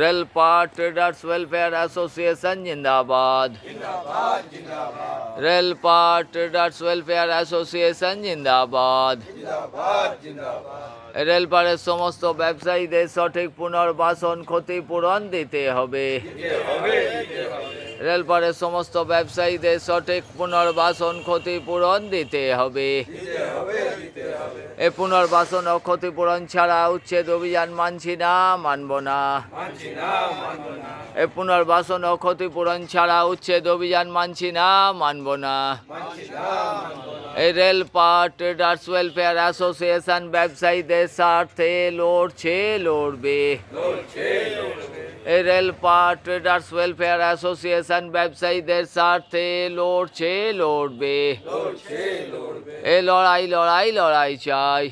Railpar traders welfare association জিন্দাবাদ Railpar traders welfare association জিন্দাবাদ রেলপারের সমস্ত ব্যবসায়ীদের সঠিক পুনর্বাসন ক্ষতিপূরণ দিতে হবে। রেলপাড়ের সমস্ত ব্যবসায়ীদের সঠিক পুনর্বাসন ক্ষতিপূরণ দিতে হবে। এ পুনর্বাসন ও ক্ষতিপূরণ ছাড়া উচ্ছেদ অভিযান মানছি না, মানব না। এ পুনর্বাসন ও ক্ষতিপূরণ ছাড়া উচ্ছেদ অভিযান মানছি না, মানব না। এই রেলপাট ট্রেডার্স ওয়েলফেয়ার অ্যাসোসিয়েশন ব্যবসায়ীদের স্বার্থে লড়ছে, লড়বে। এই রেলপাট ট্রেডার্স ওয়েলফেয়ার অ্যাসোসিয়েশন ব্যবসায়ীদের স্বার্থে লড়ছে, লড়বে। এই লড়াই লড়াই লড়াই চাই।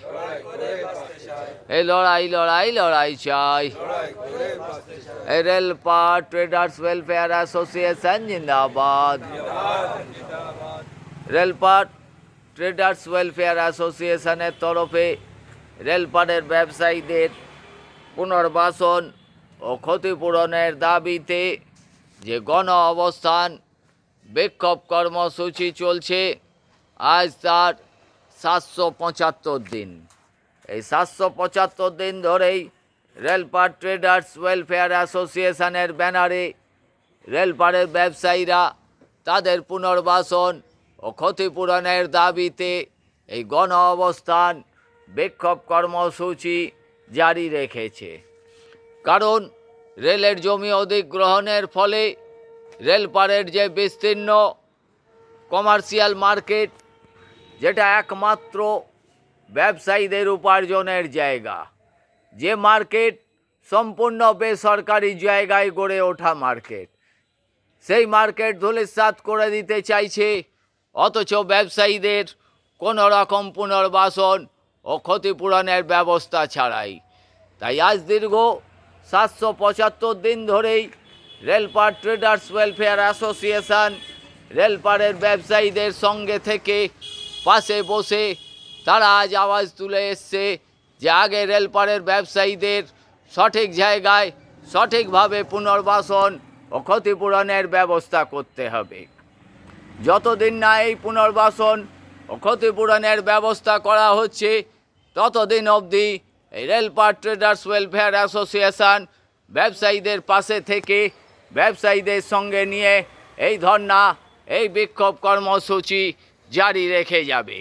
এই লড়াই লড়াই লড়াই চাই। এই রেলপাট ট্রেডার্স ওয়েলফেয়ার অ্যাসোসিয়েশন জিন্দাবাদ। রেলপাট ট্রেডার্স ওয়েলফেয়ার অ্যাসোসিয়েশনের তরফে রেলপাটের ব্যবসায়ীদের পুনর্বাসন ও ক্ষতিপূরণের দাবিতে যে গণ অবস্থান বিক্ষোভ কর্মসূচি চলছে, আজ তার সাতশো পঁচাত্তর দিন। এই সাতশো পঁচাত্তর দিন ধরেই রেলপাট ট্রেডার্স ওয়েলফেয়ার অ্যাসোসিয়েশনের ব্যানারে রেলপাড়ের ব্যবসায়ীরা তাদের পুনর্বাসন ও ক্ষতিপূরণের দাবিতে এই গণ অবস্থান বিক্ষোভ কর্মসূচি জারি রেখেছে। কারণ, রেলের জমি অধিগ্রহণের ফলে রেলপাড়ের যে বিস্তীর্ণ কমার্শিয়াল মার্কেট, যেটা একমাত্র ব্যবসায়ীদের উপার্জনের জায়গা, যে মার্কেট সম্পূর্ণ বেসরকারি জায়গায় গড়ে ওঠা মার্কেট, সেই মার্কেট ধূলিসাৎ করে দিতে চাইছে অথচ ব্যবসায়ীদের কোনো রকম পুনর্বাসন ও ক্ষতিপূরণের ব্যবস্থা ছাড়াই। তাই আজ দীর্ঘ সাতশো পঁচাত্তর দিন ধরেই রেলপার ট্রেডার্স ওয়েলফেয়ার অ্যাসোসিয়েশন রেলপারের ব্যবসায়ীদের সঙ্গে থেকে পাশে বসে তারা আজ আওয়াজ তুলে এসছে যে আগে রেলপারের ব্যবসায়ীদের সঠিক জায়গায় সঠিকভাবে পুনর্বাসন ও ক্ষতিপূরণের ব্যবস্থা করতে হবে। যতদিন না এই পুনর্বাসন ও ক্ষতিপূরণের ব্যবস্থা করা হচ্ছে, ততদিন অবধি এই রেলপার ট্রেডার্স ওয়েলফেয়ার অ্যাসোসিয়েশন ব্যবসায়ীদের পাশে থেকে ব্যবসায়ীদের সঙ্গে নিয়ে এই ধর্না এই বিক্ষোভ কর্মসূচি জারি রেখে যাবে।